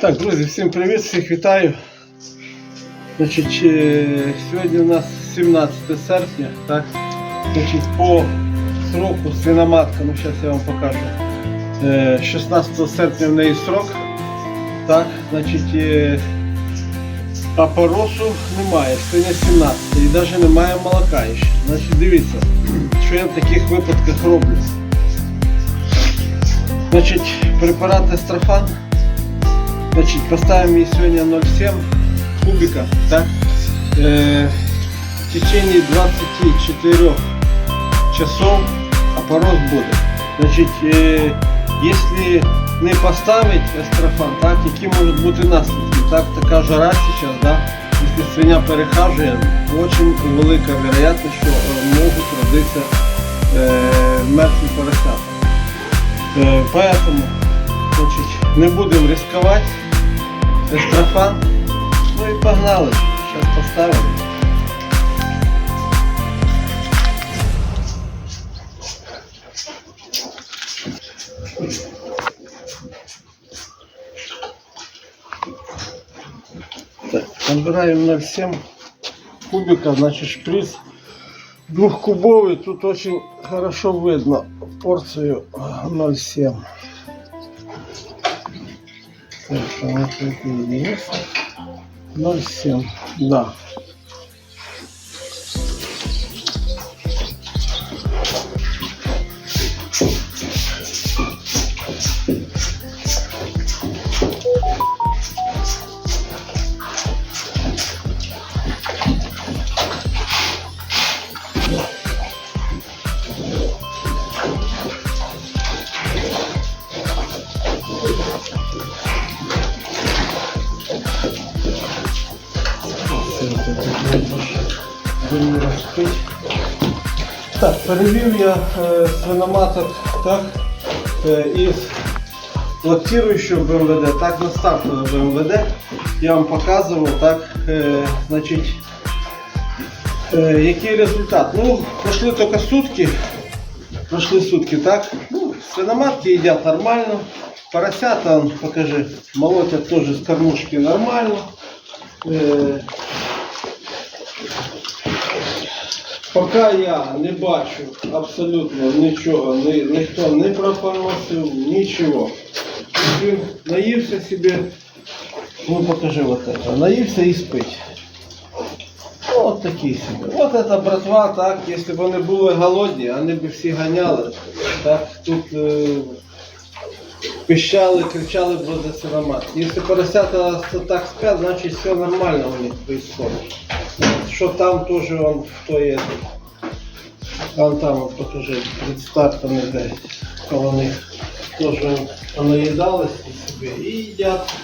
Так, друзі, всім привіт, всіх вітаю. Значить, е, сьогодні у нас 17 серпня, так? Значить, по сроку свиноматка, ну зараз я вам покажу. Е, 16 серпня в неї срок. Так, значить, е, а по росу немає, сьогодні 17 і навіть немає молока ще. Значить, дивіться, що я в таких випадках роблю. Значить, препарат естрофан. Значит, поставим ей сегодня 0,7 кубика, так? Э, в течение 24 часов опорос буде. Значить, е, якщо не поставить естрофан, так, які можуть бути наслідки? Так, така жара зараз, да? Якщо свиня перехажує, дуже велика вероятність, що е, можуть родитися е, мертві поросята. Е, поэтому значить, не будемо ризикувати. Естрофан. Ну і погнали. Зараз поставимо. Так, набираем 0,7 кубика, значит шприц двухкубовый. Тут очень хорошо видно порцию а, 0,7. Так, а вот перевів я е, свиноматок так, е, із лактируючого БМВД, так на стартове БМВД. Я вам показував, так, е, значить, е, який результат. Ну, пройшли тільки сутки. Пройшли сутки, так? Ну, свиноматки едят нормально. Поросята, он, покажи, молотят тоже с кормушки нормально. Поки я не бачу абсолютно нічого, ні, ніхто не пропоносив, нічого. Він наївся собі, ну покажи вот это, наївся і спить. От такий собі. От это братва, так, якщо б вони були голодні, вони б всі ганяли. Так, тут е, пищали, кричали б за сиромат. Якщо поросята так спят, значить все нормально у них происходит что там тоже он, кто едет. Он там, вот покажи, від старту не десь, коло них. Тоже он наїдалося и едят їдять,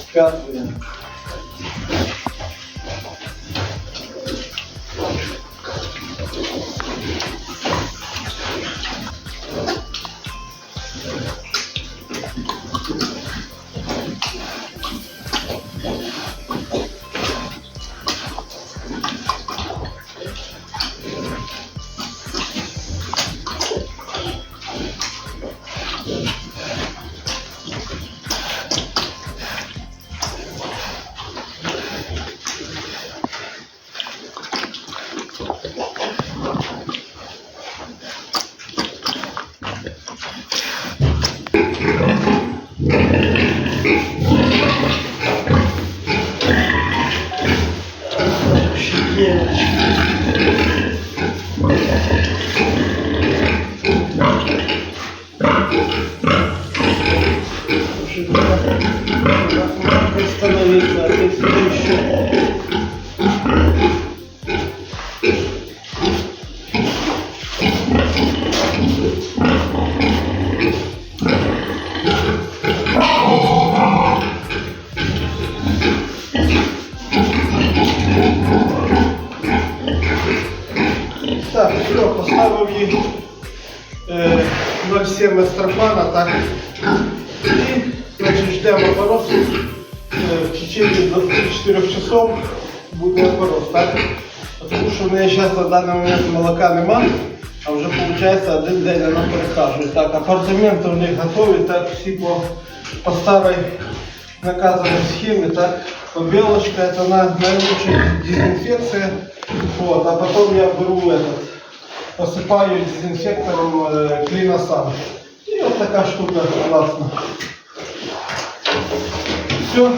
спят. значить, ждемо опоросу. Е, в течение 24 часов буде опорос, так? Тому що в неї зараз на даний момент молока нема, а вже виходить один день вона перехажує. Так, апартаменти у них готові, так всі по, по старій наказано в схеме, так, побелочка это на, наилучшая дезинфекция, вот, а потом я беру этот, посыпаю дезинфектором э, клиносан. И вот такая штука классно. Все,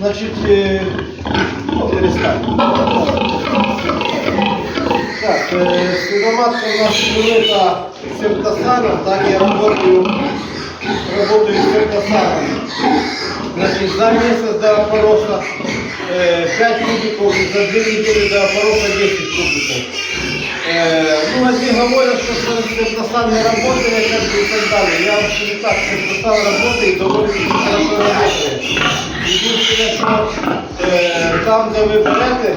значит, э, ну. Так, э, свиноматка у нас это септосана, так я работаю, работаю септосаном. Значит, за месяц до опороса э, 5 кубиков, за 2 недели до опороса 10 кубиков. Э, ну, одни говорят, что септосан не работает, как бы и так далее. Я вообще не так, септосан работает, довольно хорошо работает. Единственное, что е, там, де ви берете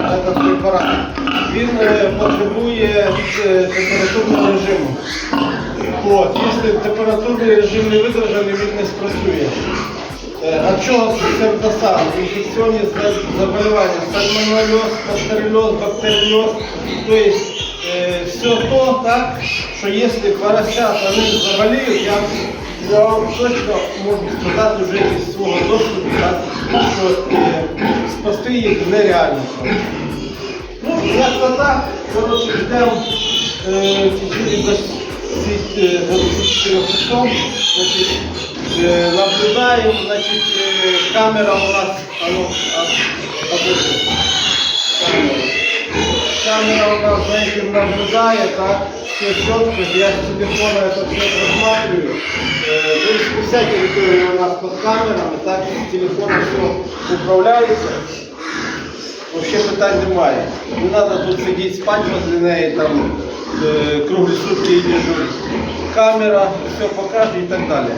этот препарат, він е, потребує е, температурного режиму. От, якщо температурний режим не видержаний, він не спрацює. Е, Отчет сердца, инфекционные заболевания, сальмонеллез, пастереллез, бактериоз, то есть е, э, все то так, что если поросят они заболеют, я, я вам точно можу сказати вже із свого досвіду, що е, спасти їх нереально. Ну, як то так, коротше, йдемо е, 24 часов, значить, е, наблюдаємо, значить, е, камера у нас, а ну, а, а де це? камера. Камера у нас за этим наблюдает, так, все четко, я с телефона это все просматриваю. Э, То есть вся территория у нас под камерами, так, с телефона все управляется. Вообще питань немає. Не треба тут сидіти спати возле неї, там е, круглі сутки і дежурить. Камера, все покаже і так далі.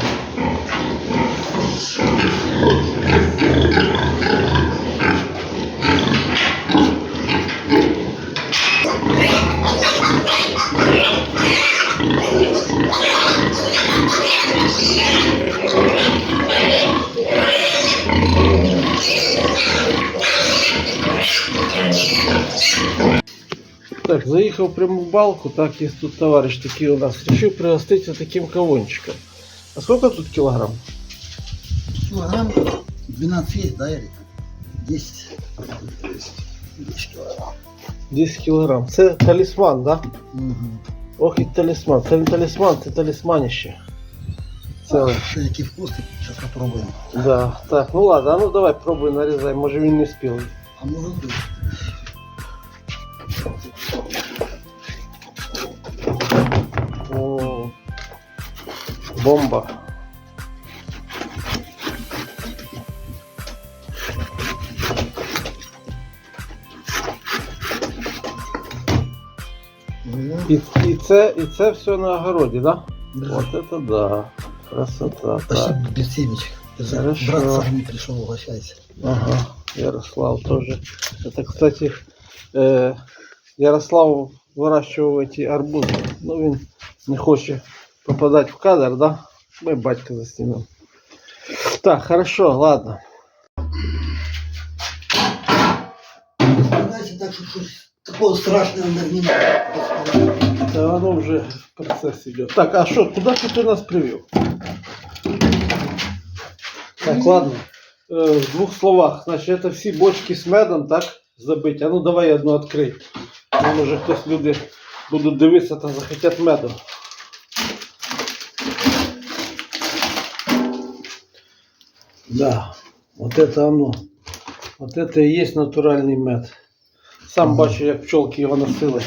Так, заехал прямо в балку, так, есть тут товарищ такие у нас. Решил пригоститься таким кавончиком. А сколько тут килограмм? Килограмм 12 есть, да, Эрик? 10. 10 килограмм. 10 килограмм. Це талісман, да? Угу. Ох і талісман. Це не талісман, це талісманище. Целый. Что який вкус, сейчас попробуем. Да. Так, ну ладно, а ну давай пробуй нарізай, може він не спілий. А может быть. бомба. Ну, І, і, це, і це все на огороді, да? да. Вот это да. Красота. Так. Спасибо, Бесевич. Хорошо. Брат сам не пришел, угощайся. Ага. Ярослав тоже. Это, кстати, э, Ярослав выращивал эти арбузы. Ну, він не хоче попадать в кадр, да? Мы батька заснимем. Так, хорошо, ладно. Знаете, так что такого страшного не надо. Да оно уже процесс идет. Так, а что, куда ты ты нас привел? Так, ладно. Э, в двух словах. Значит, это все бочки с медом, так? Забить. А ну давай одну. Ну, може хтось люди будуть дивитися та захотять меду. Да, вот это оно. Вот это и есть натуральный мед. Сам бачу, як пчелки його носили.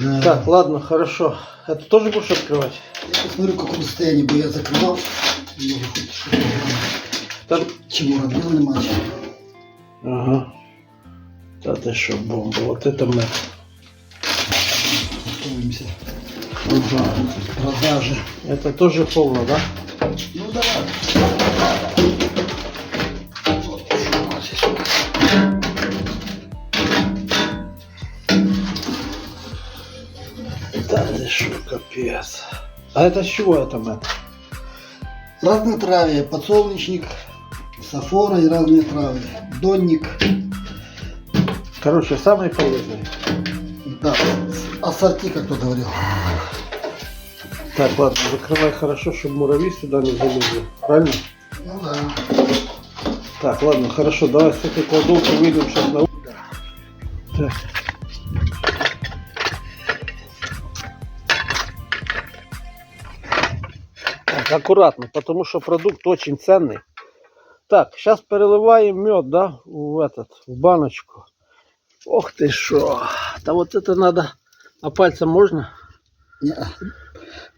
Да. Так, ладно, хорошо. Это тоже будешь открывать? Я посмотрю, в каком состоянии бы я закрывал. Там... Чему разбил не матч. Ага. Да ты что, бомба. Вот это мед. Готовимся. Ага. Продажи. Это тоже полно, да? Ну да. Что, капец. А это с чего это мед? Разнотравие, подсолнечник, сафора и разные травы. Донник, Короче, самый полезный. да, ассорти, как кто говорил. Так, ладно, закрывай хорошо, чтобы муравьи сюда не залезли. Правильно? Ну да. Так, ладно, хорошо, давай с этой кладовки выйдем сейчас на... Так. Так, аккуратно, потому что продукт очень ценный. Так, сейчас переливаем мед, да, в этот, в баночку. Ох ты шо. Да вот это надо. А пальцем можно? Не,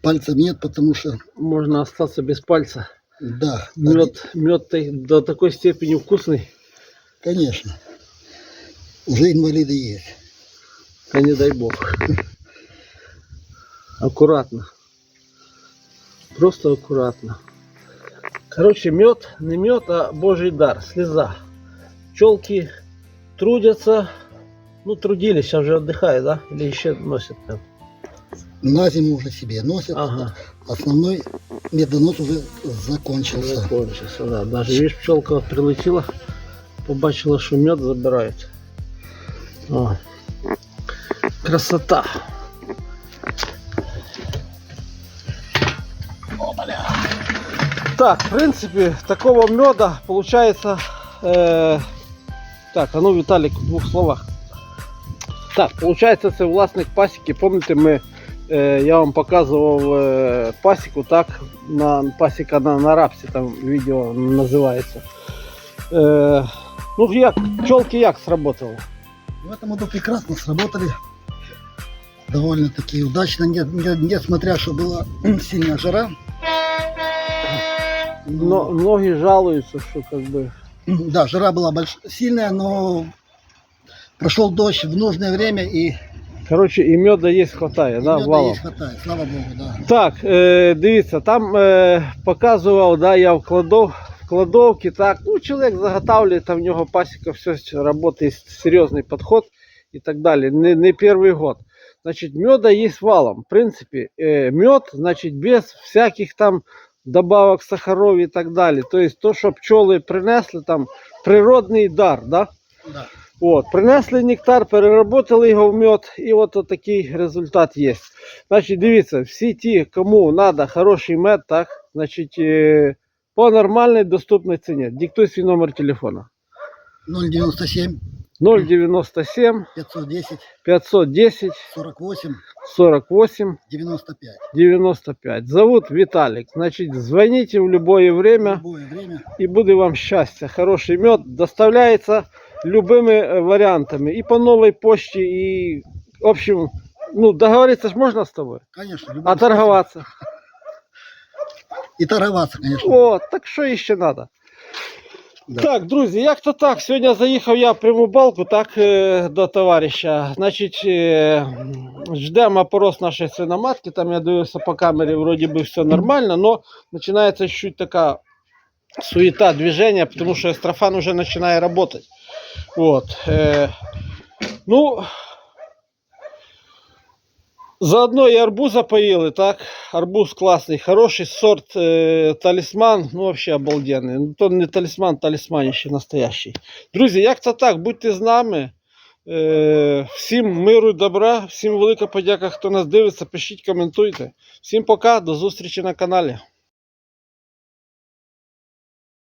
Пальцев нет, потому что, Можно остаться без пальца. да, Мед, мед до такой степени вкусный. конечно. Уже инвалиды есть. Да не дай бог. Аккуратно. Просто аккуратно. Короче, мед, не мед, а божий дар, слеза. Пчелки трудятся, ну трудились, сейчас уже отдыхают, да? Или еще носят там? На зиму уже себе носят. Ага, Основной медонос уже закончился. закончился, да. Даже, видишь, пчелка прилетела, побачила, що мед забирають. О. Красота. Так, в принципе, такого меда получается... Э, так, а ну, Виталик, в двух словах. Так, получается, це власник пасіки. Помните, ми, е, я вам показував е, пасіку, так? На, пасіка на, на рапсі, там відео називається. Е, ну як, пчелки як сработали? В этом году прекрасно сработали. Довольно-таки удачно, не- не- несмотря, что была сильная жара. Но, многие жалуются, что как бы... Да, жара была больш... сильная, но прошел дождь в нужное время и, Короче, і меда є хватає, и да, меда валом. есть хватает, слава богу, да. Так, е, дивіться, там е, показував, да, я в, кладов, в кладовці, так, ну, чоловік заготавлює, там в нього пасіка, все працює, серйозний підход і так далі. Не, не перший год. Значить, меда є валом. В принципі, е, мед, значить, без всяких там добавок сахаров і так далі. Тобто, то, що пчоли принесли, там, природний дар, да? да. От, принесли нектар, переработали його в мед, і от такий результат є. Значить, дивіться, всі ті, кому треба хороший мед, так, значить, е, по нормальній доступній ціні. Диктуй свій номер телефона. 097 097 510 510 48 48 95. 95. Зовут Виталик. Значит, звоните в любое В время любое время. и буде вам счастья. Хороший мед доставляется любыми э, вариантами. И по новой почте, и, в общем, ну, договориться ж можно с тобой? Конечно. А торговаться? И торговаться, конечно. О, так що іще треба? Да. Так, друзі, як то так. Сьогодні заїхав я в пряму балку так, е, до товариша. Значить, е, ждемо опорос нашої свиноматки. Там я дивився по камері, вроді би все нормально, але починається чуть така суета движения, потому что эстрофан уже начинает работать. Вот. Э, ну, заодно и арбуза поели, так? Арбуз классный, хороший сорт, э, талисман, ну вообще обалденный. Ну, то не талисман, талисманище настоящий. Друзі, як то так, будьте з нами. Е, всім миру і добра, всім велика подяка, хто нас дивиться, пишіть, коментуйте. Всім пока, до зустрічі на каналі.